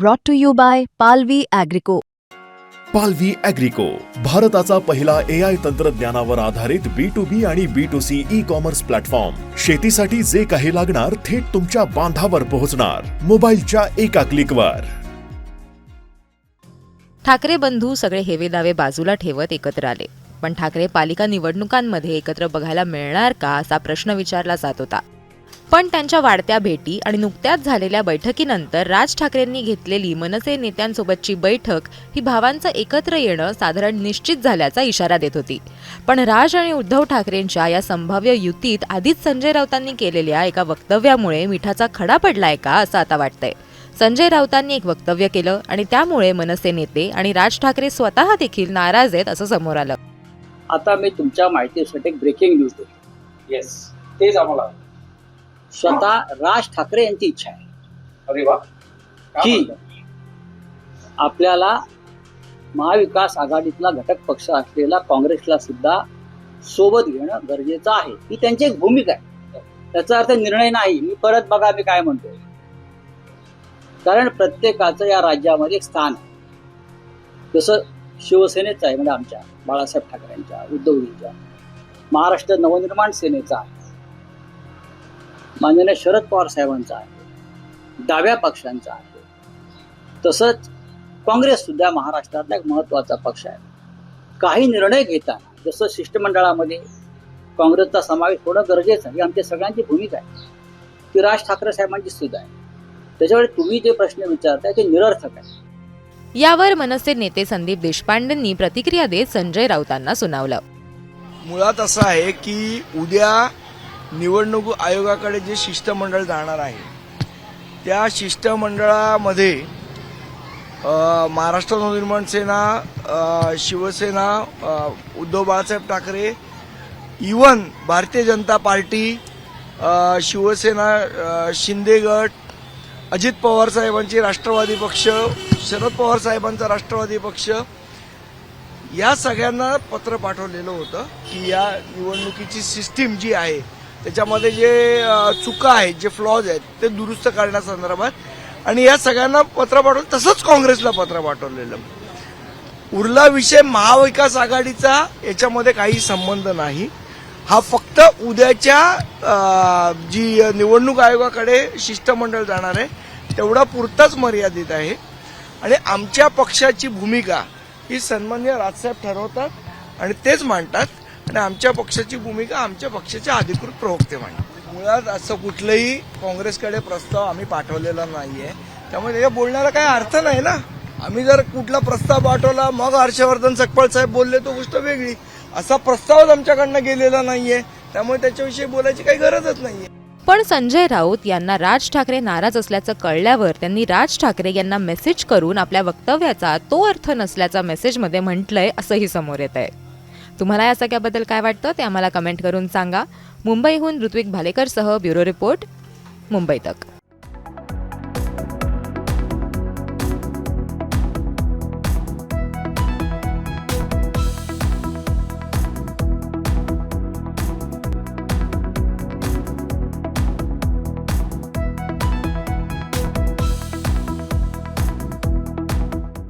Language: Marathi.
brought to you by Palvi Agrico. पालवी अॅग्रिको भारताचा पहिला ए आय तंत्रज्ञानावर आधारित बी टू बी आणि B to C e commerce platform शेतीसाठी जे काही लागणार थेट तुमच्या बांधावर पोहोचणार. मोबाईलच्या एका क्लिकवर ठाकरे बंधू सगळे हेवेदावे बाजूला ठेवत एकत्र आले. पण ठाकरे पालिका निवडणुकांमध्ये एकत्र बघायला मिळणार का असा प्रश्न विचारला जात होता. पण त्यांच्या वाढत्या भेटी आणि नुकत्याच झालेल्या बैठकीनंतर राज ठाकरेंनी घेतलेली मनसे नेत्यांसोबतची बैठक ही भावांचं एकत्र येणं साधारण निश्चित झाल्याचा इशारा देत होती. पण राज आणि उद्धव ठाकरेंच्या या संभाव्य युतीत आधीच संजय राऊतांनी केलेल्या एका वक्तव्यामुळे मिठाचा खडा पडलाय का असं आता वाटतंय. संजय राऊतांनी एक वक्तव्य केलं आणि त्यामुळे मनसे नेते आणि राज ठाकरे स्वतः देखील नाराज आहेत असं समोर आलं. आता मी तुमच्या माहितीसाठी एक ब्रेकिंग न्यूज देतो. येस तेच आम्हाला. स्वतः राज ठाकरे यांची इच्छा आहे. अरे वा. की? आपल्याला महाविकास आघाडीतला घटक पक्ष असलेला काँग्रेसला सुद्धा सोबत घेणं गरजेचं आहे. ही त्यांची एक भूमिका आहे. त्याचा अर्थ निर्णय नाही. मी परत बघा मी काय म्हणतोय. कारण प्रत्येकाचं या राज्यामध्ये एक स्थान आहे. जसं शिवसेनेचं आहे म्हणजे आमच्या बाळासाहेब ठाकरेंच्या उद्धवजींच्या. महाराष्ट्र नवनिर्माण सेनेचा आहे. माननीय शरद पवार साहेबांचा आहे. डाव्या पक्षांचा आहे. तसंच काँग्रेस सुद्धा महाराष्ट्रातला एक महत्त्वाचा पक्ष आहे. काही निर्णय घेताना जसं शिष्टमंडळामध्ये काँग्रेसचा समावेश होणं गरजेचं आहे ही आमच्या सगळ्यांची भूमिका आहे. ती राज ठाकरे साहेबांची सुद्धा आहे. त्याच्यामुळे तुम्ही जे प्रश्न विचारताय ते निरर्थक आहे. यावर मनसे नेते संदीप देशपांडेंनी प्रतिक्रिया देत संजय राऊतांना सुनावलं. मुळात असं आहे की उद्या निवडणूक आयोगाकडे जे शिष्टमंडळ जाणार आहे त्या शिष्टमंडळामध्ये महाराष्ट्र नवनिर्माण सेना शिवसेना उद्धव बाळासाहेब ठाकरे इवन भारतीय जनता पार्टी शिवसेना शिंदेगट शिंदे गट अजित पवार साहेबांची राष्ट्रवादी पक्ष शरद पवार साहेबांचा राष्ट्रवादी पक्ष या सगळ्यांना पत्र पाठवलेलं होतं की या निवडणुकीची सिस्टीम जी आहे त्याच्यामध्ये जे चुका आहेत जे फ्लॉज आहेत ते दुरुस्त करण्यासंदर्भात आणि या सगळ्यांना पत्र पाठवलं तसंच काँग्रेसला पत्र पाठवलेलं. उरला विषय महाविकास आघाडीचा याच्यामध्ये काही संबंध नाही. हा फक्त उद्याच्या जी निवडणूक आयोगाकडे शिष्टमंडळ जाणार आहे तेवढा पुरताच मर्यादित आहे. आणि आमच्या पक्षाची भूमिका ही सन्मान्य राजसाहेब ठरवतात आणि तेच मांडतात. आणि आमच्या पक्षाची भूमिका आमच्या पक्षाचे अधिकृत प्रवक्ते मांडतात मुळात असं कुठलंही काँग्रेसकडे प्रस्ताव आम्ही पाठवलेला नाहीये. त्यामुळे त्याच्या बोलण्याला काही अर्थ नाही ना. आम्ही जर कुठला प्रस्ताव पाठवला मग हर्षवर्धन सकपाळ साहेब बोलले तो गोष्ट वेगळी. असा प्रस्तावच आमच्याकडनं गेलेला नाहीये. त्यामुळे त्याच्याविषयी बोलायची काही गरजच नाहीये. पण संजय राऊत यांना राज ठाकरे नाराज असल्याचं कळल्यावर त्यांनी राज ठाकरे यांना मेसेज करून आपल्या वक्तव्याचा तो अर्थ नसल्याचा मेसेजमध्ये म्हटलंय असंही समोर येत आहे तुम्हाला या सगळ्याबद्दल काय वाटतं ते आम्हाला कमेंट करून सांगा. मुंबईहून ऋत्विक भालेकरसह ब्युरो रिपोर्ट मुंबई तक.